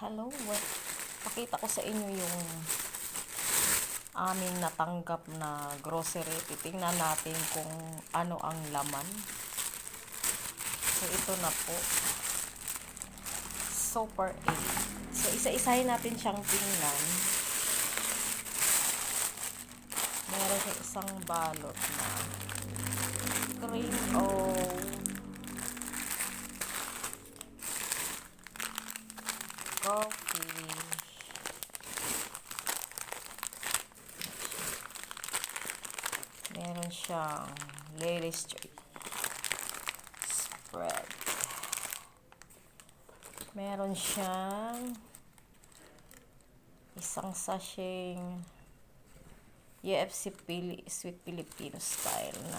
Hello, well, pakita ko sa inyo yung aming natanggap na grocery. Titingnan natin kung ano ang laman. So, ito na po. Super 8. So, isa-isahin natin siyang tingnan. Meron isang balot na Meron siyang Ladies Joy spread. Meron siyang isang sashing UFC Pili, Sweet Filipino style na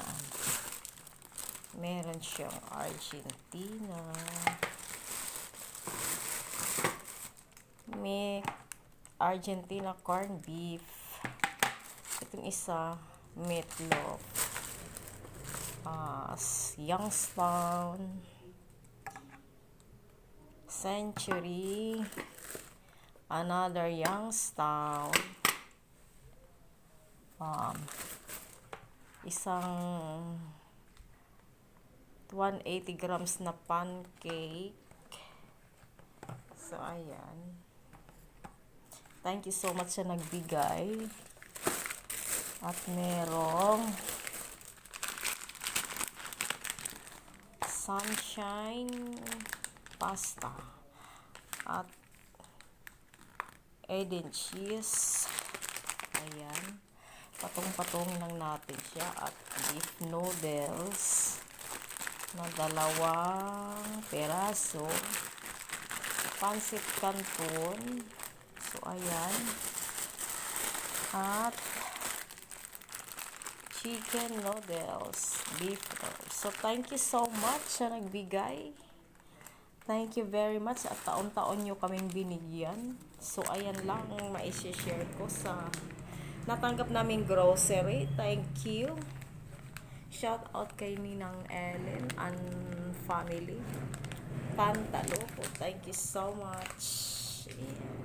meron siyang Argentina. May Argentina corned beef. Itong isa meatloaf. Uh, Youngstown. Century. Another Youngstown. Um, isang 180 grams na pancake. So ayan. Thank you so much sa nagbigay at merong sunshine pasta at Eden cheese. Ayan. Patong-patong lang natin siya at beef noodles na dalawang peraso. Pancit canton. So ayan. At chicken noodles beef noodles so thank you so much sa nagbigay thank you very much at taon-taon nyo kaming binigyan so ayan lang ang maisishare ko sa natanggap naming grocery thank you Shout out kay Ninang Ellen and family. Pantalo. Thank you so much. Yeah.